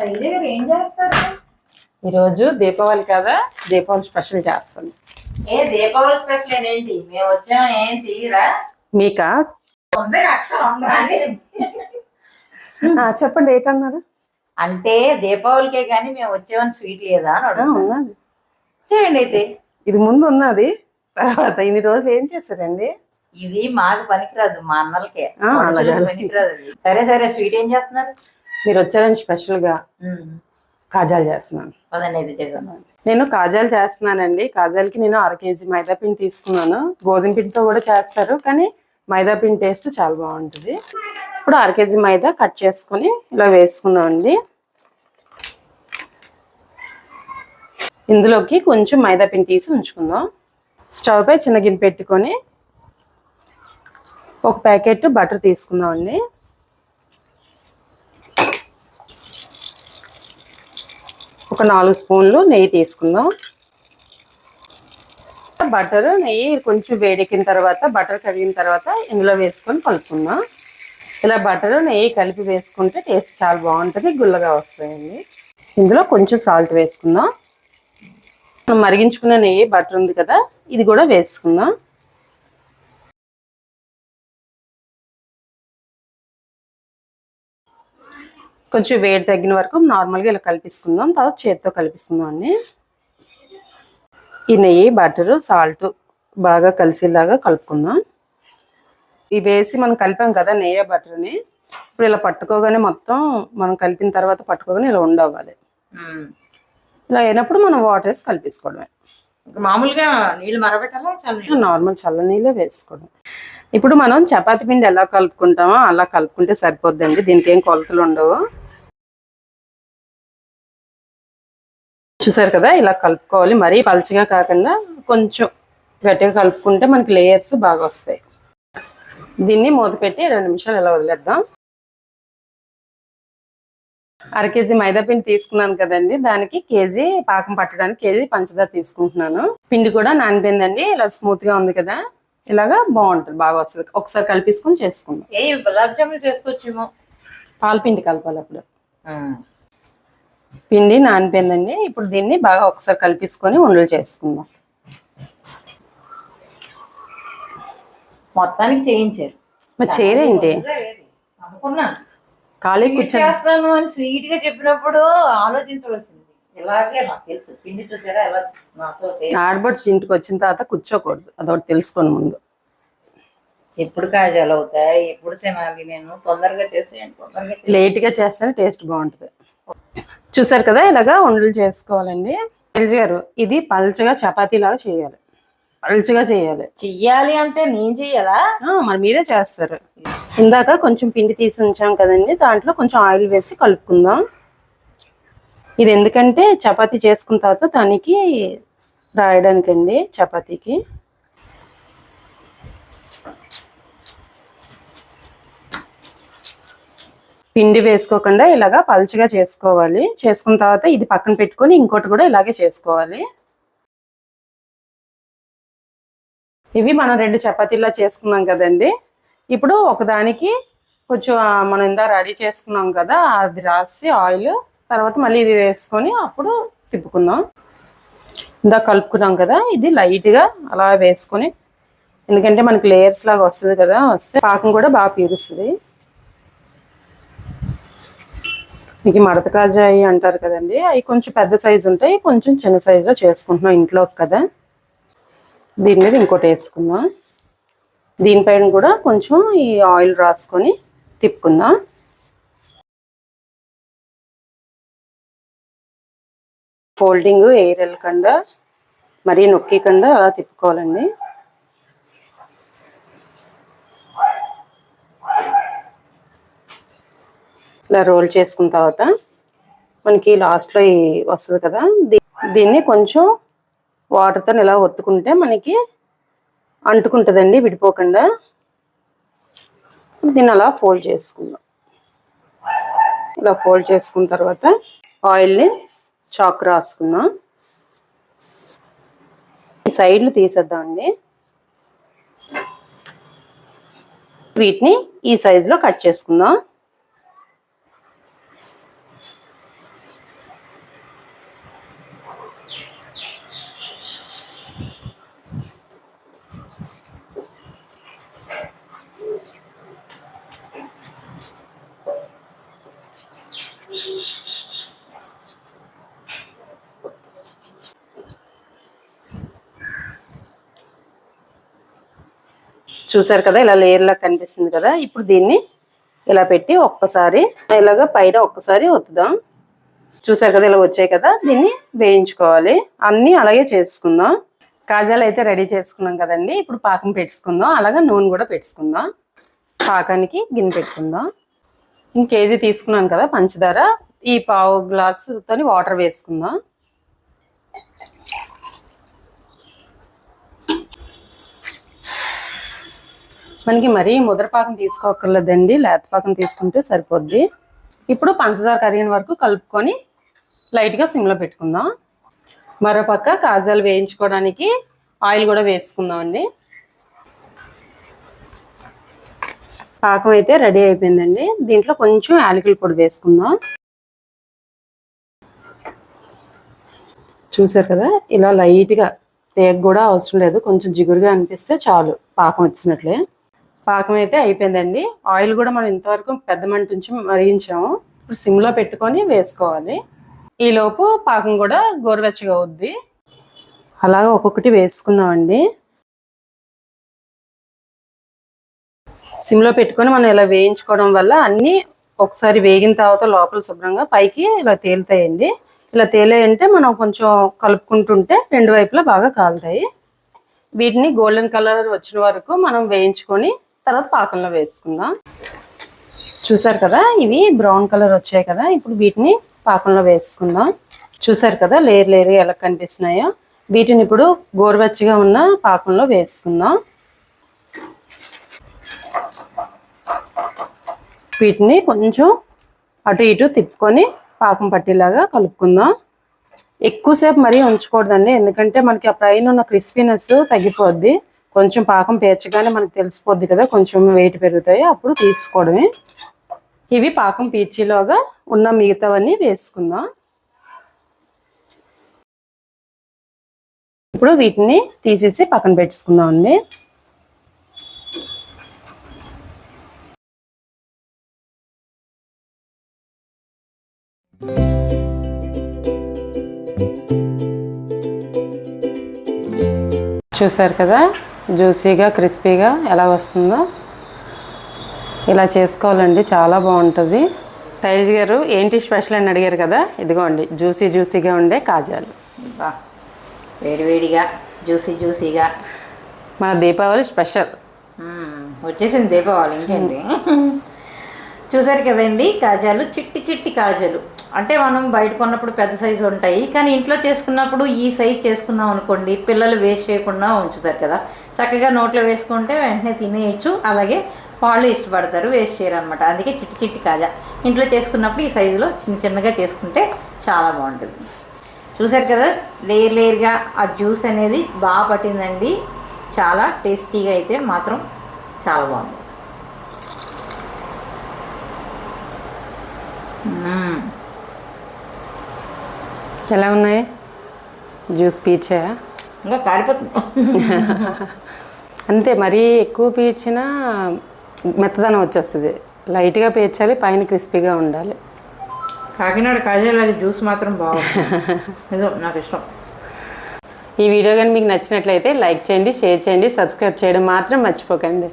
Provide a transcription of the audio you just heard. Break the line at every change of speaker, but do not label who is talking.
శైలి గారు ఏం చేస్తారు?
ఈరోజు దీపావళి కదా దీపావళి స్పెషల్ చేస్తాను
ఏ దీపావళి స్పెషల్ ఏంటి? మేము వచ్చాం ఏం తీరా
మీకా?
ఉంది అక్షరం ఉందా అని.
ఆ, చెప్పండి ఏంటన్నారు?
అంటే దీపావళికే కానీ మేము వచ్చామని స్వీట్ లేదా అని
ఆ. ఉన్నది.
చేయండి అయితే.
ఇది ముందు ఉన్నది తర్వాత ఇన్ని రోజులు ఏం చేశారండి?
ఇది మాకు పనికిరాదు మా అన్నలకే.
ఆ,
మనుషులకు
అలాగే.
పనికిరాదు అది. సరే సరే స్వీట్ ఏం చేస్తున్నారు?
మీరు వచ్చారని
స్పెషల్గా
కాజాలు చేస్తున్నాను. నేను కాజాలు చేస్తున్నానండి. కాజాలకి నేను అర కేజీ మైదా పిండి తీసుకున్నాను. గోధుమ పిండితో కూడా చేస్తారు కానీ మైదా పిండి టేస్ట్ చాలా బాగుంటుంది. ఇప్పుడు అర కేజీ మైదా కట్ చేసుకొని ఇలా వేసుకుందామండి. ఇందులోకి కొంచెం మైదా పిండి తీసి ఉంచుకుందాం. స్టవ్ పై చిన్న గిన్నె పెట్టుకొని ఒక ప్యాకెట్ బటర్ తీసుకుందామండి. ఒక నాలుగు స్పూన్లు నెయ్యి తీసుకుందాం. బటర్ నెయ్యి కొంచెం వేడెక్కిన తర్వాత బటర్ కరిగిన తర్వాత ఇందులో వేసుకొని కలుపుకుందాం. ఇలా బటర్ నెయ్యి కలిపి వేసుకుంటే టేస్ట్ చాలా బాగుంటుంది గుల్లగా వస్తాయండి. ఇందులో కొంచెం సాల్ట్ వేసుకుందాం. మరిగించుకున్న నెయ్యి బటర్ ఉంది కదా ఇది కూడా వేసుకుందాం. కొంచెం వేడి తగ్గిన వరకు నార్మల్గా ఇలా కలిపిసుకుందాం తర్వాత చేతితో కలిపిస్తున్నాం అండి. ఈ నెయ్యి బటరు సాల్ట్ బాగా కలిసేలాగా కలుపుకుందాం. ఇవి వేసి మనం కలిపాం కదా నెయ్యి బటర్ని ఇప్పుడు ఇలా పట్టుకోగానే మొత్తం మనం కలిపిన తర్వాత పట్టుకోగానే ఇలా ఉండవ్వాలి. ఇలా అయినప్పుడు మనం వాటర్ వేసి కలిపేసుకోవడమే.
మామూలుగా నీళ్ళు మరబెట్టాలా
నార్మల్ చల్ల నీళ్ళే వేసుకోవడం. ఇప్పుడు మనం చపాతి పిండి ఎలా కలుపుకుంటామో అలా కలుపుకుంటే సరిపోద్దండి. దీనికి ఏం కొలతలు ఉండవు. చూసారు కదా ఇలా కలుపుకోవాలి. మరీ పలచగా కాకుండా కొంచెం గట్టిగా కలుపుకుంటే మనకి లేయర్స్ బాగా వస్తాయి. దీన్ని మూత పెట్టి రెండు నిమిషాలు ఇలా వదిలేద్దాం. అర కేజీ మైదా పిండి తీసుకున్నాను కదండి. దానికి కేజీ పాకం పట్టడానికి కేజీ పంచదార తీసుకుంటున్నాను. పిండి కూడా నానిపోయిందండి. ఇలా స్మూత్గా ఉంది కదా. ఇలాగా బాగుంటుంది. బాగా వస్తుంది. ఒకసారి కలిపేసుకొని చేసుకుందాం.
ఏ గులాబ్ జాములు చేసుకోవచ్చేమో.
పాల పిండి కలపాలి అప్పుడు. పిండి నానిపోయిందండి. ఇప్పుడు దీన్ని బాగా ఒకసారి కలిపేసుకొని ఉండలు చేసుకుందాం.
మొత్తానికి చేయించారు.
మరి చేయరేంటి
అనుకున్నాను
ఖాళీ
చేస్తాను అని స్వీట్గా చెప్పినప్పుడు ఆలోచించవలసింది ఇలాగే నాకు తెలుసు. పిండి చూసారా? ఎలా నాతో
ఇంటికి వచ్చిన తర్వాత కూర్చోకూడదు. అదొకటి తెలుసుకోండి ముందు.
ఎప్పుడు కాజాలు అవుతాయి? ఎప్పుడు తినాలి నేను? తొందరగా చేసేయండి తొందరగా చేసేయండి.
లేట్గా చేస్తేనే టేస్ట్ బాగుంటుంది. చూసారు కదా ఇలాగా ఉండలు చేసుకోవాలండి. తెలిసి గారు ఇది పల్చగా చపాతీ లాగా చేయాలి. పల్చగా చేయాలి.
చెయ్యాలి అంటే నేను చెయ్యాలా?
మరి మీరే చేస్తారు. ఇందాక కొంచెం పిండి తీసి ఉంచాం కదండి దాంట్లో కొంచెం ఆయిల్ వేసి కలుపుకుందాం. ఇది ఎందుకంటే చపాతి చేసుకున్న తర్వాత దానికి రాయడానికండి చపాతీకి. పిండి వేసుకోకుండా ఇలాగా పల్చగా చేసుకోవాలి. చేసుకున్న తర్వాత ఇది పక్కన పెట్టుకొని ఇంకోటి కూడా ఇలాగే చేసుకోవాలి. ఇవి మనం రెండు చపాతీలా చేసుకున్నాం కదండి. ఇప్పుడు ఒకదానికి కొంచెం మనం ఇందా రెడీ చేసుకున్నాం కదా అది రాసి ఆయిల్ తర్వాత మళ్ళీ ఇది వేసుకొని అప్పుడు తిప్పుకుందాం. ఇందా కలుపుకున్నాం కదా ఇది లైట్గా అలా వేసుకొని ఎందుకంటే మనకి లేయర్స్ లాగా వస్తుంది కదా వస్తే పాకం కూడా బాగా పీరుస్తుంది. మీకు మడత కాజాయి అంటారు కదండి అవి కొంచెం పెద్ద సైజు ఉంటాయి కొంచెం చిన్న సైజులో చేసుకుంటున్నాం ఇంట్లో కదా. దీని మీద ఇంకోటి వేసుకుందాం. దీనిపైన కూడా కొంచెం ఈ ఆయిల్ రాసుకొని తిప్పుకుందాం. ఫోల్డింగ్ ఎయిర్ వెళ్ళకుండా మరీ నొక్కికుండా అలా తిప్పుకోవాలండి. ఇలా రోల్ చేసుకున్న తర్వాత మనకి లాస్ట్లో వస్తుంది కదా. దీన్ని కొంచెం వాటర్తో ఇలా ఒత్తుకుంటే మనకి అంటుకుంటుందండి విడిపోకుండా. దీన్ని అలా ఫోల్డ్ చేసుకుందాం. ఇలా ఫోల్డ్ చేసుకున్న తర్వాత ఆయిల్ని చాక్ రాసుకుందాం. ఈ సైడ్లు తీసేద్దామండి. వీటిని ఈ సైజులో కట్ చేసుకుందాం. చూసారు కదా ఇలా లేయర్లా కనిపిస్తుంది కదా ఇప్పుడు దీన్ని ఇలా పెట్టి ఒక్కసారి ఇలాగ పైన ఒక్కసారి ఒత్తుదాం. చూసారు కదా ఇలా వచ్చాయి కదా దీన్ని వేయించుకోవాలి. అన్నీ అలాగే చేసుకుందాం. కాజాలు అయితే రెడీ చేసుకున్నాం కదండి ఇప్పుడు పాకం పెట్టుకుందాం. అలాగే నూనె కూడా పెట్టుకుందాం. పాకానికి గిన్నె పెట్టుకుందాం. ఇంకేజీ తీసుకున్నాను కదా పంచదార. ఈ పావు గ్లాసుతో వాటర్ వేసుకుందాం. మనకి మరీ ముద్రపాకం తీసుకోకర్లేదండి లేత పాకం తీసుకుంటే సరిపోద్ది. ఇప్పుడు పంచదార కరిగిన వరకు కలుపుకొని లైట్గా సిమ్లో పెట్టుకుందాం. మరోపక్క కాజాలు వేయించుకోవడానికి ఆయిల్ కూడా వేసుకుందాం అండి పాకం అయితే రెడీ అయిపోయిందండి. దీంట్లో కొంచెం యాలకుల పొడి వేసుకుందాం. చూసారు కదా ఇలా లైట్గా తేగ కూడా అవసరం లేదు. కొంచెం జిగురుగా అనిపిస్తే చాలు పాకం వచ్చినట్లే. పాకం అయితే అయిపోయిందండి. ఆయిల్ కూడా మనం ఇంతవరకు పెద్ద మంట నుంచి మరిగించాము. ఇప్పుడు సిమ్లో పెట్టుకొని వేసుకోవాలి. ఈలోపు పాకం కూడా గోరువెచ్చగా అవుద్ది. అలాగా ఒక్కొక్కటి వేసుకుందామండి. సిమ్లో పెట్టుకొని మనం ఇలా వేయించుకోవడం వల్ల అన్నీ ఒకసారి వేగిన తర్వాత లోపల శుభ్రంగా పైకి ఇలా తేలుతాయండి. ఇలా తేలాయంటే మనం కొంచెం కలుపుకుంటుంటే రెండు వైపులా బాగా కాలుతాయి. వీటిని గోల్డెన్ కలర్ వచ్చిన వరకు మనం వేయించుకొని తర్వాత పాకంలో వేసుకుందాం. చూసారు కదా ఇవి బ్రౌన్ కలర్ వచ్చాయి కదా ఇప్పుడు వీటిని పాకంలో వేసుకుందాం. చూసారు కదా లేయర్ లేయర్ ఎలా కనిపిస్తున్నాయో. వీటిని ఇప్పుడు గోరువెచ్చగా ఉన్న పాకంలో వేసుకుందాం. వీటిని కొంచెం అటు ఇటు తిప్పుకొని పాకం పట్టేలాగా కలుపుకుందాం. ఎక్కువసేపు మరీ ఉంచకూడదండి ఎందుకంటే మనకి ఆ పైన ఉన్న క్రిస్పీనెస్ తగ్గిపోద్ది. కొంచెం పాకం పేర్చగానే మనకు తెలిసిపోద్ది కదా కొంచెం వెయిట్ పెరుగుతాయి అప్పుడు తీసుకోవడమే. ఇవి పాకం పీర్చిలోగా ఉన్న మిగతావన్నీ వేసుకుందాం. ఇప్పుడు వీటిని తీసేసి పక్కన పెట్టుకుందాం అండి చూసారు కదా? జ్యూసీగా క్రిస్పీగా ఎలా వస్తుందో ఇలా చేసుకోవాలండి. చాలా బాగుంటుంది. శైలజ్ గారు ఏంటి స్పెషల్ అని అడిగారు కదా? ఇదిగోండి జ్యూసీ జ్యూసీగా ఉండే కాజాలు.
వేడివేడిగా జ్యూసీ జ్యూసీగా.
మన దీపావళి స్పెషల్.
వచ్చేసింది దీపావళి ఇంకేంటి? చూసారు కదండి కాజాలు చిట్టి చిట్టి కాజాలు. అంటే మనం బయట కొన్నప్పుడు పెద్ద సైజు ఉంటాయి కానీ ఇంట్లో చేసుకున్నప్పుడు ఈ సైజ్ చేసుకున్నాం అనుకోండి పిల్లలు వేస్ట్ చేయకుండా ఉంచుతారు కదా. చక్కగా నోట్లో వేసుకుంటే వెంటనే తినేయచ్చు. అలాగే వాళ్ళు ఇష్టపడతారు వేస్ట్ చేయరు అనమాట అందుకే చిట్టి చిట్టి కాజా. ఇంట్లో చేసుకున్నప్పుడు ఈ సైజులో చిన్న చిన్నగా చేసుకుంటే చాలా బాగుంటుంది. చూసారు కదా లేయర్ లేయర్గా ఆ జ్యూస్ అనేది బాగా పట్టిందండి. చాలా టేస్టీగా అయితే మాత్రం చాలా బాగుంది.
ఎలా ఉన్నాయి. జ్యూస్ పీచా?
ఇంకా కారిపోతుంది.
అంతే మరీ ఎక్కువ పీచినా మెత్తదనం వచ్చేస్తుంది. లైట్గా పీల్చాలి పైన క్రిస్పీగా ఉండాలి.
కాకినాడ కాజాల జ్యూస్ మాత్రం బాగుంది నాకు ఇష్టం.
ఈ వీడియో కానీ మీకు నచ్చినట్లయితే లైక్ చేయండి షేర్ చేయండి సబ్స్క్రైబ్ చేయడం మాత్రం మర్చిపోకండి.